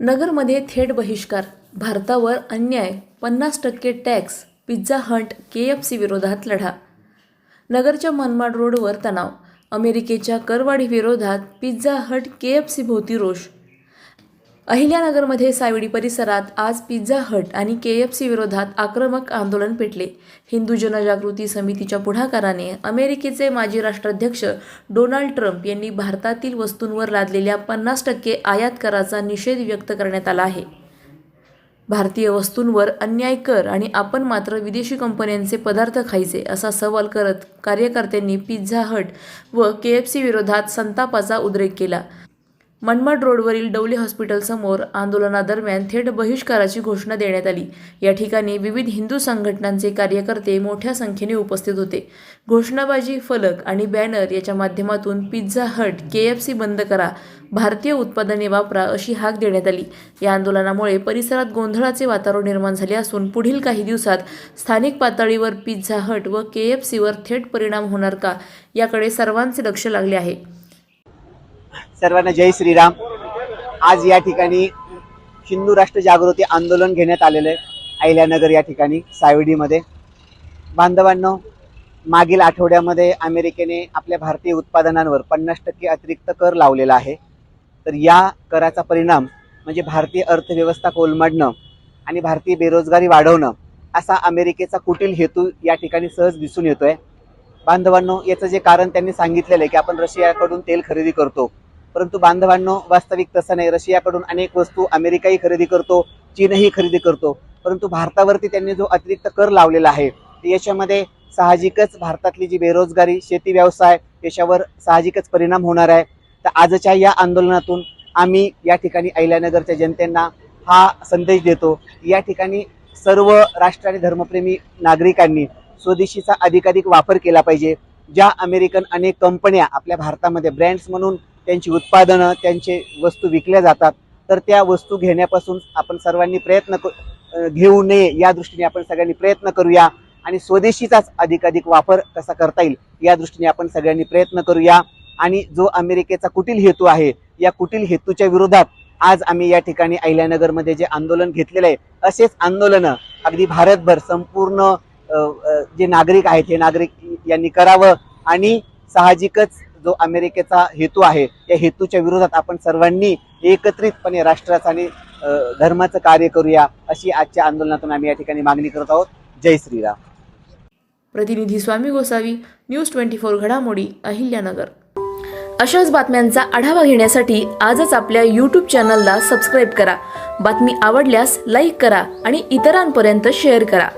नगरमध्ये थेट बहिष्कार भारतावर अन्याय पन्नास टक्के tax Pizza Hut K F C विरोधात लढा. नगरच्या मनमाड रोडवर तणाव अमेरिकेच्या करवाढी विरोधात Pizza Hut K F C भोवती रोष. अहिल्यानगरमध्ये सावडी परिसरात आज पिझ्झा हट आणि के एफ सी विरोधात आक्रमक आंदोलन पेटले. हिंदू जनजागृती समितीच्या पुढाकाराने अमेरिकेचे माजी राष्ट्राध्यक्ष डोनाल्ड ट्रम्प यांनी भारतातील वस्तूंवर लादलेल्या पन्नास टक्के आयात कराचा निषेध व्यक्त करण्यात आला आहे. भारतीय वस्तूंवर अन्याय कर आणि आपण मात्र विदेशी कंपन्यांचे पदार्थ खायचे असा सवाल करत कार्यकर्त्यांनी पिझ्झा हट व के एफ सी विरोधात संतापाचा उद्रेक केला. मनमाड रोडवरील डवले हॉस्पिटलसमोर आंदोलनादरम्यान थेट बहिष्काराची घोषणा देण्यात आली. या ठिकाणी विविध हिंदू संघटनांचे कार्यकर्ते मोठ्या संख्येने उपस्थित होते. घोषणाबाजी फलक आणि बॅनर याच्या माध्यमातून Pizza Hut K F C बंद करा भारतीय उत्पादने वापरा अशी हाक देण्यात आली. या आंदोलनामुळे परिसरात गोंधळाचे वातावरण निर्माण झाले असून पुढील काही दिवसात स्थानिक पातळीवर पिझ्झा हट व के एफ सीवर थेट परिणाम होणार का याकडे सर्वांचे लक्ष लागले आहे. सर्वांना जय श्रीराम. आज या ठिकाणी हिंदू राष्ट्र जागृती आंदोलन घेण्यात आलेलं आहे अहिल्यानगर या ठिकाणी सावडीमध्ये. बांधवांनो मागील आठवड्यामध्ये अमेरिकेने आपल्या भारतीय उत्पादनांवर पन्नास टक्के अतिरिक्त कर लावलेला आहे. तर या कराचा परिणाम म्हणजे भारतीय अर्थव्यवस्था कोलमडणं आणि भारतीय बेरोजगारी वाढवणं असा अमेरिकेचा कुटील हेतू या ठिकाणी सहज दिसून येतोय. बांधवांनो याचं जे कारण त्यांनी सांगितलेलं आहे की आपण रशियाकडून तेल खरेदी करतो. परंतु बांधवांनो वास्तविक तसं नाही. रशियाकडून अनेक वस्तू अमेरिकाही खरेदी करतो चीनही खरेदी करतो. परंतु भारतावरती त्यांनी जो अतिरिक्त कर लावलेला आहे याच्यामध्ये साहजिकच भारतातली जी बेरोजगारी शेती व्यवसाय याच्यावर साहजिकच परिणाम होणार आहे. तर आजच्या या आंदोलनातून आम्ही या ठिकाणी अहिल्यानगरच्या जनतेना हा संदेश देतो या ठिकाणी सर्व राष्ट्र आणि धर्मप्रेमी नागरिकांनी स्वदेशीचा अधिकाधिक वापर केला पाहिजे ज्या अमेरिकन अनेक कंपन्या आपल्या भारतामध्ये ब्रँड्स म्हणून त्यांची उत्पादनं त्यांचे वस्तू विकल्या जातात. तर त्या वस्तू घेण्यापासून आपण सर्वांनी प्रयत्न घेऊ नये या दृष्टीने आपण सगळ्यांनी प्रयत्न करूया. आणि स्वदेशीचाच अधिकाधिक वापर कसा करता येईल या दृष्टीने आपण सगळ्यांनी प्रयत्न करूया. आणि जो अमेरिकेचा कुटील हेतू आहे या कुटील हेतूच्या विरोधात आज आम्ही या ठिकाणी अहिल्यानगरमध्ये जे आंदोलन घेतलेलं आहे असेच आंदोलनं अगदी भारतभर संपूर्ण जे नागरिक आहेत हे नागरिक यांनी करावं आणि साहजिकच जो अमेरिकेचा हेतू आहे या हेतूच्या विरोधात आपण सर्वांनी एकत्रितपणे राष्ट्राचं आणि धर्माचं कार्य करूया अशी आजच्या आंदोलनातून आम्ही या ठिकाणी मागणी करत आहोत. जय श्रीराम. प्रतिनिधी Swami Gosavi news twenty four घडामोडी अहिल्यानगर. अशाच बातम्यांचा आढावा घेण्यासाठी आजच आपल्या यूट्यूब चॅनलला सबस्क्राईब करा. बातमी आवडल्यास लाईक करा आणि इतरांपर्यंत शेअर करा.